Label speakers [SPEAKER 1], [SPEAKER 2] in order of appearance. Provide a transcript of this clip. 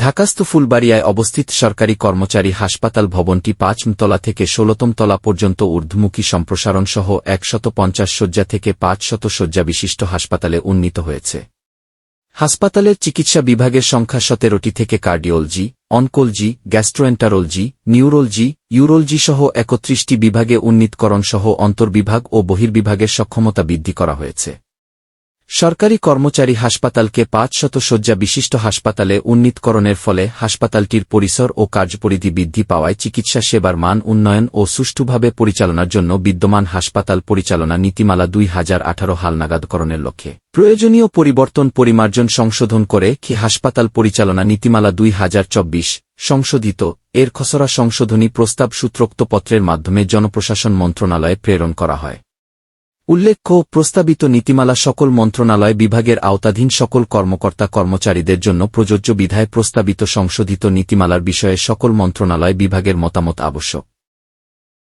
[SPEAKER 1] ঢাকাস্থ ফুলবাড়িয়ায় অবস্থিত সরকারি কর্মচারী হাসপাতাল ভবনটি পাঁচতলা থেকে ষোলতম তলা পর্যন্ত ঊর্ধ্বমুখী সম্প্রসারণ সহ একশত পঞ্চাশ শয্যা থেকে পাঁচশত শয্যা বিশিষ্ট হাসপাতালে উন্নীত হয়েছে। হাসপাতালের চিকিৎসা বিভাগের সংখ্যা সতেরোটি থেকে cardiology, oncology, gastroenterology, neurology urology সহ একত্রিশটি বিভাগে উন্নীতকরণ সহ অন্তর্বিভাগ ও বহির্বিভাগের সক্ষমতা বৃদ্ধি করা হয়েছে। সরকারি কর্মচারী হাসপাতালকে পাঁচ শত শয্যা বিশিষ্ট হাসপাতালে উন্নীতকরণের ফলে হাসপাতালটির পরিসর ও কার্যপরিধি বৃদ্ধি পাওয়ায় চিকিৎসা সেবার মান, উন্নয়ন ও সুষ্ঠুভাবে পরিচালনার জন্য বিদ্যমান হাসপাতাল পরিচালনা নীতিমালা দুই হাজার আঠারো হালনাগাদকরণের লক্ষ্যে। প্রয়োজনীয় পরিবর্তন পরিমার্জন সংশোধন করে কি হাসপাতাল পরিচালনা নীতিমালা দুই হাজার চব্বিশ সংশোধিত। এর খসড়া সংশোধনী প্রস্তাব সূত্রোক্ত পত্রের মাধ্যমে জনপ্রশাসন মন্ত্রণালয়ে প্রেরণ করা হয়। উল্লেখ্য, প্রস্তাবিত নীতিমালা সকল মন্ত্রণালয় বিভাগের আওতাধীন সকল কর্মকর্তা কর্মচারীদের জন্য প্রযোজ্য বিধায় প্রস্তাবিত সংশোধিত নীতিমালার বিষয়ে সকল মন্ত্রণালয় বিভাগের মতামত আবশ্যক।